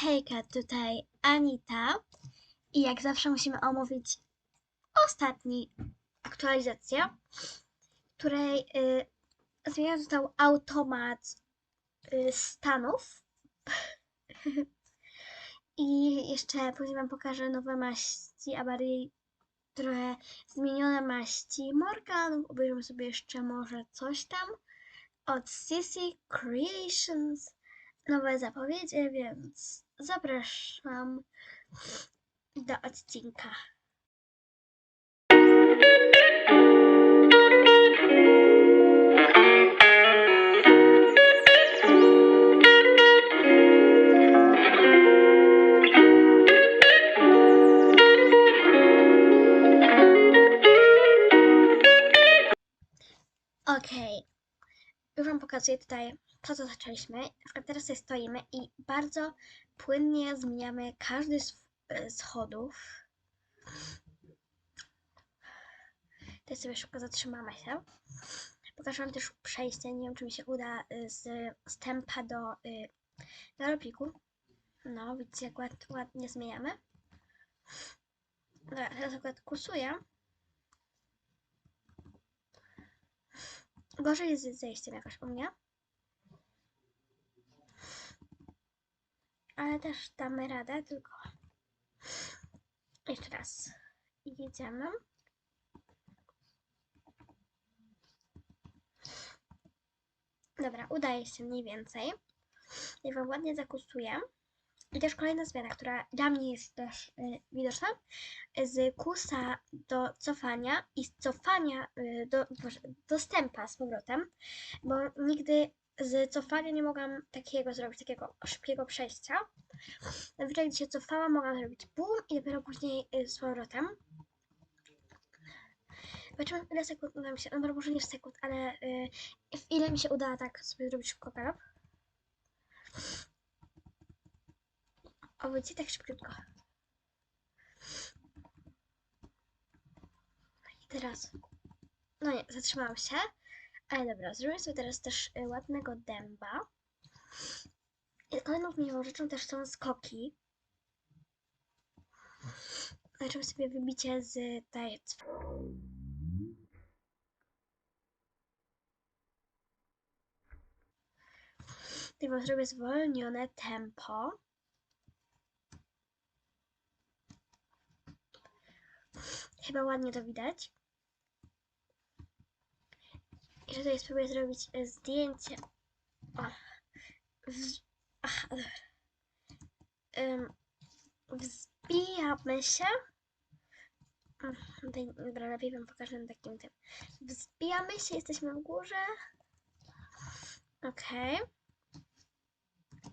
Hejka, tutaj Anita. I jak zawsze musimy omówić ostatni aktualizację, której y, został automat y, stanów. I jeszcze później wam pokażę nowe maści, a bardziej trochę zmienione maści Morganów. Obejrzymy sobie jeszcze może coś tam od CC Creations. Nowe zapowiedzi, więc zapraszam do odcinka. Okej, już Wam pokazuję tutaj, po co zaczęliśmy. Na teraz tutaj stoimy i bardzo płynnie zmieniamy każdy z e, schodów. Tutaj sobie szybko zatrzymamy się. Pokażę Wam też przejście. Nie wiem, czy mi się uda y, z stępa do, y, do ropiku. No, widzicie, jak ład, ładnie zmieniamy. Dobra, teraz akurat kursuję. Gorzej jest z zejściem jakoś u mnie. Ale też damy radę, tylko jeszcze raz jedziemy. Dobra, udaje się mniej więcej. Ja wam ładnie zakusuję. I też kolejna zmiana, która dla mnie jest też y, widoczna. Z kusa do cofania i z cofania y, do, do stępa z powrotem, bo nigdy z cofania nie mogłam takiego zrobić, takiego szybkiego przejścia. Zazwyczaj, gdy się cofałam, mogłam zrobić bum i dopiero później y, z powrotem. Zobaczymy, ile sekund uda mi się, no może nie sekund, ale y, w ile mi się uda tak sobie zrobić szybko galop. O, widzicie, tak szybciutko. I teraz, no nie, zatrzymałam się. Ale dobra, zrobimy sobie teraz też y, ładnego dęba. I kolejną miłą rzeczą też są skoki. Zobaczymy sobie wybicie z tej Tutaj wam zrobię zwolnione tempo. Chyba ładnie to widać. I tutaj spróbuję zrobić e, zdjęcie. O, wz... Aha, dobra. Ym, wzbijamy się. Tutaj, dobra, lepiej wam pokażę takim tym. Wzbijamy się, jesteśmy w górze. Okej.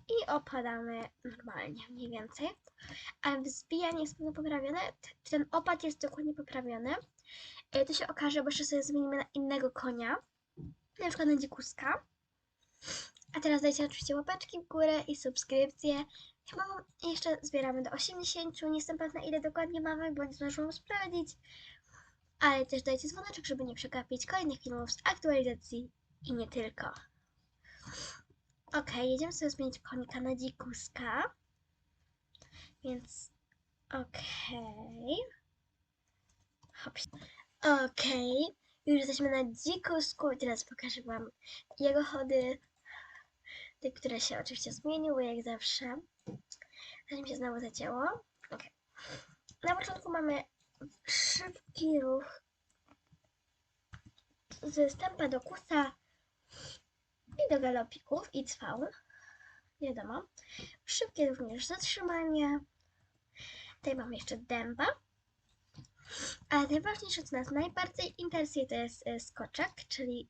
I opadamy normalnie, mniej więcej. A wzbijanie jest pewno poprawione. Ten opad jest dokładnie poprawiony. E, To się okaże, bo jeszcze sobie zmienimy na innego konia. Na przykład na dzikuska. A teraz dajcie oczywiście łapeczki w górę i subskrypcje. Chyba jeszcze zbieramy do 80. Nie jestem pewna ile dokładnie mamy, bo nie zdążyłam sprawdzić. Ale też dajcie dzwoneczek, żeby nie przegapić kolejnych filmów z aktualizacji i nie tylko. Ok, jedziemy sobie zmienić konika na dzikuska. Więc okej. Hop. Okej. Już jesteśmy na dzikusku i teraz pokażę Wam jego chody. Te, które się oczywiście zmieniły, jak zawsze. Zanim się znowu zacięło. Okay. Na początku mamy szybki ruch ze stępa do kusa i do galopików i cwał. Wiadomo. Szybkie również zatrzymanie. Tutaj mamy jeszcze dęba. Ale najważniejsze, co nas najbardziej interesuje, to jest e, skoczek, czyli.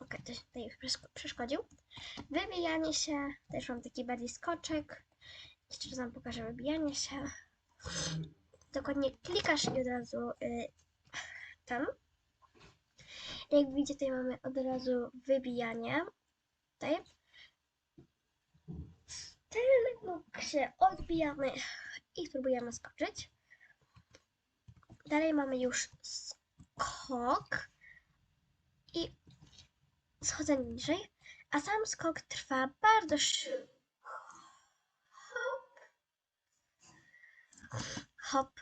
Ok, ktoś tutaj już przeszko- przeszkodził. Wybijanie się. Też mam taki bardziej skoczek. Jeszcze raz wam pokażę wybijanie się. Dokładnie klikasz i od razu y, tam. Jak widzicie, tutaj mamy od razu wybijanie. Tutaj. Nóg się odbijamy i spróbujemy skoczyć. Dalej mamy już skok i schodzę niżej, a sam skok trwa bardzo szybko. Hop, hop,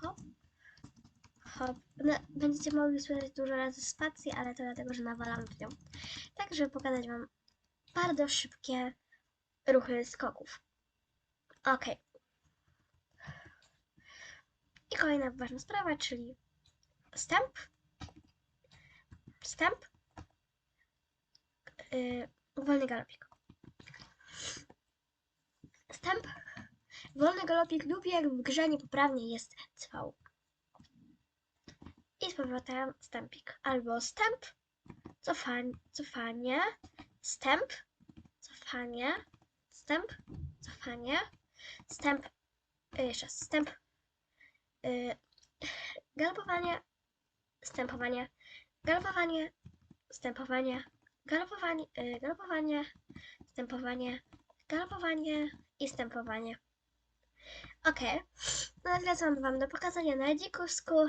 hop, hop. No, będziecie mogli słyszeć dużo razy spacji, ale to dlatego, że nawalam w nią. Tak, żeby pokazać Wam bardzo szybkie ruchy skoków. Okej. Okay. Kolejna ważna sprawa, czyli wstęp, wstęp, yy, wolny galopik. Wstęp, wolny galopik lubi jak w grze niepoprawnie jest cwał. I z powrotem wstępik. Albo wstęp, cofanie, cofanie, wstęp, cofanie, wstęp, cofanie, wstęp, y, jeszcze wstęp, galopowanie, wstępowanie, galopowanie, wstępowanie, galopowanie, y, galopowanie, wstępowanie, galopowanie i wstępowanie. Ok, no co mam Wam do pokazania na dzikusku,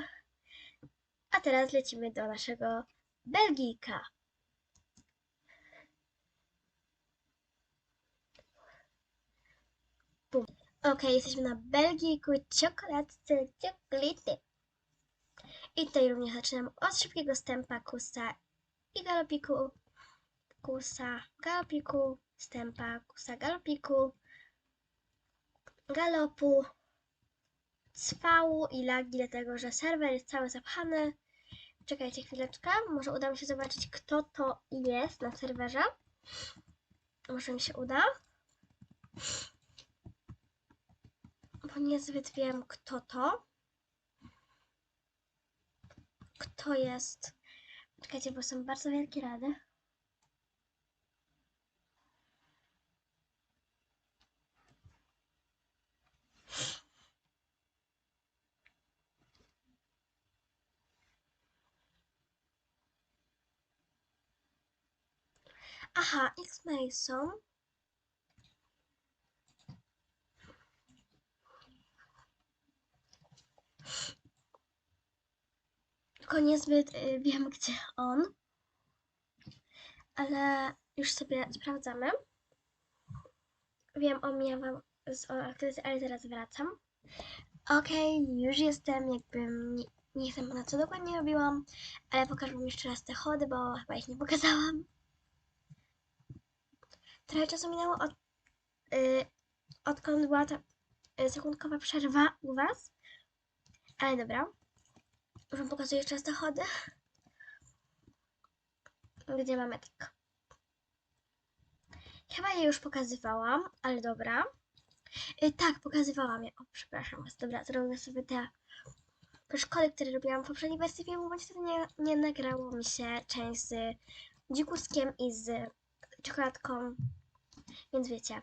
a teraz lecimy do naszego Belgijka. Ok, jesteśmy na Belgijku czekoladce czekolity. I tutaj również zaczynam od szybkiego stępa kusa i galopiku. Kusa, galopiku, stępa, kusa, galopiku, galopu, cwału i lagi, dlatego że serwer jest cały zapchany. Czekajcie chwileczkę, może uda mi się zobaczyć, kto to jest na serwerze. Może mi się uda. Bo niezbyt wiem, kto to. Kto jest. Czekajcie, bo są bardzo wielkie rady. Aha, X Tylko niezbyt y, wiem, gdzie on. Ale już sobie sprawdzamy. Wiem, omijam z aktywizacji, ale zaraz wracam. Okej, już jestem, jakby nie, nie wiem na co dokładnie robiłam, ale pokażę wam jeszcze raz te chody, bo chyba ich nie pokazałam. Trochę czasu minęło od, y, odkąd była ta y, sekundkowa przerwa u Was. Ale dobra. Wam pokazuję te chody. Gdzie mamy tak. Chyba je już pokazywałam, ale dobra. Y, tak, pokazywałam je. O, przepraszam Was. Dobra, zrobię sobie te przeszkody, które robiłam w poprzedniej wersji filmu, bo niestety nie, nie nagrało mi się część z dzikuskiem i z czekoladką, więc wiecie.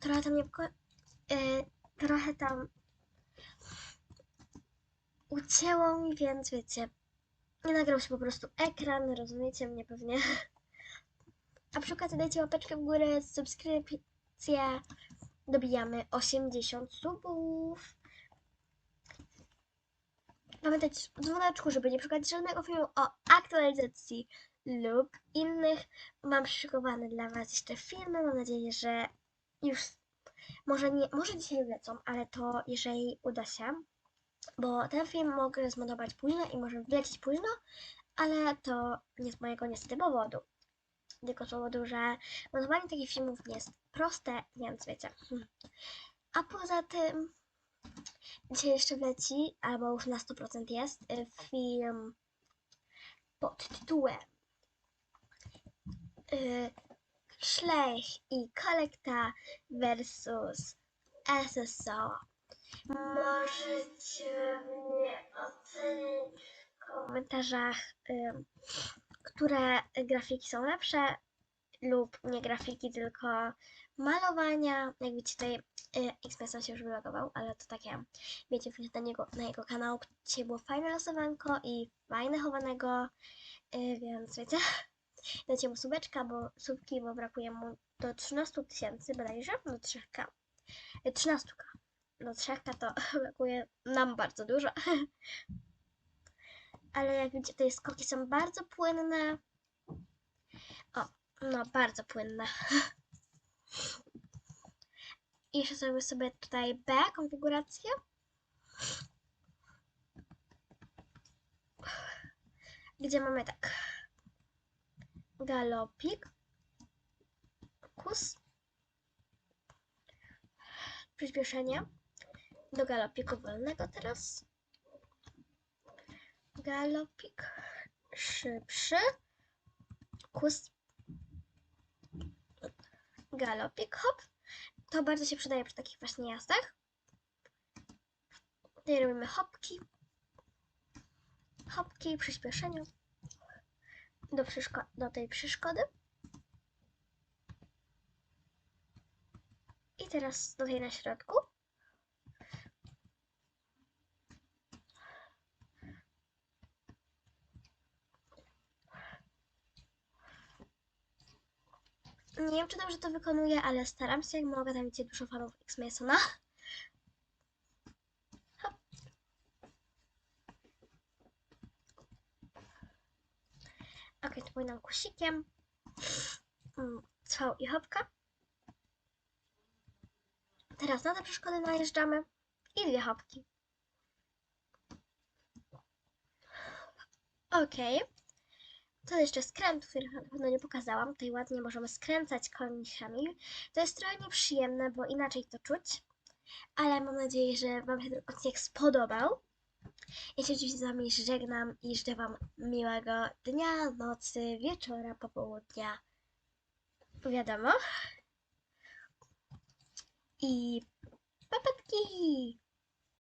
Trochę tam nie poko- y, trochę tam ucięło mi, więc wiecie, nie nagrał się po prostu ekran, rozumiecie mnie pewnie. A przy okazji dajcie łapeczkę w górę, subskrypcję. Dobijamy 80 subów. Pamiętajcie o dzwoneczku, żeby nie przegapić żadnego filmu o aktualizacji lub innych. Mam przyszykowane dla Was jeszcze filmy. Mam nadzieję, że już może nie, może dzisiaj lecą, ale to jeżeli uda się, bo ten film mogę zmontować późno i może wlecieć późno, ale to nie z mojego niestety powodu. Tylko z powodu, że montowanie takich filmów nie jest proste, więc wiecie. Hmm. A poza tym dzisiaj jeszcze wleci, albo już na 100% jest, y, film pod tytułem y, i Kolekta versus SSO. Możecie mnie ocenić w komentarzach, które grafiki są lepsze lub nie grafiki, tylko malowania. Jak widzicie tutaj y, się już wylogował, ale to takie, wiecie, na, niego, na jego kanał, dzisiaj było fajne losowanko i fajne chowanego, y, więc wiecie, dajcie mu subeczka, bo subki, bo brakuje mu do 13 tysięcy bodajże, do 3k. 13k. Do 3k to brakuje nam bardzo dużo. Ale jak widzicie, te skoki są bardzo płynne. O, no bardzo płynne. I jeszcze zrobię sobie tutaj B, konfigurację. Gdzie mamy tak. Galopik. Kus. Przyspieszenie. Do galopiku wolnego teraz. Galopik. Szybszy. Kus. Galopik, hop. To bardzo się przydaje przy takich właśnie jazdach. Tutaj robimy hopki. Hopki, przyspieszeniu. Do, przeszko- do tej przeszkody. I teraz do tej na środku. Nie wiem, czy dobrze to wykonuję, ale staram się jak mogę. Tam widzicie dużo fanów X Masona. Hop. Ok, to powinnam kusikiem. Mm, Cwał i hopka. Teraz na te przeszkody najeżdżamy. I dwie hopki. Okej. To jeszcze skręt, który na pewno nie pokazałam. Tutaj ładnie możemy skręcać końcami. To jest trochę nieprzyjemne, bo inaczej to czuć. Ale mam nadzieję, że Wam się ten odcinek spodobał. Ja się oczywiście z Wami żegnam i życzę Wam miłego dnia, nocy, wieczora, popołudnia. Wiadomo. I papatki!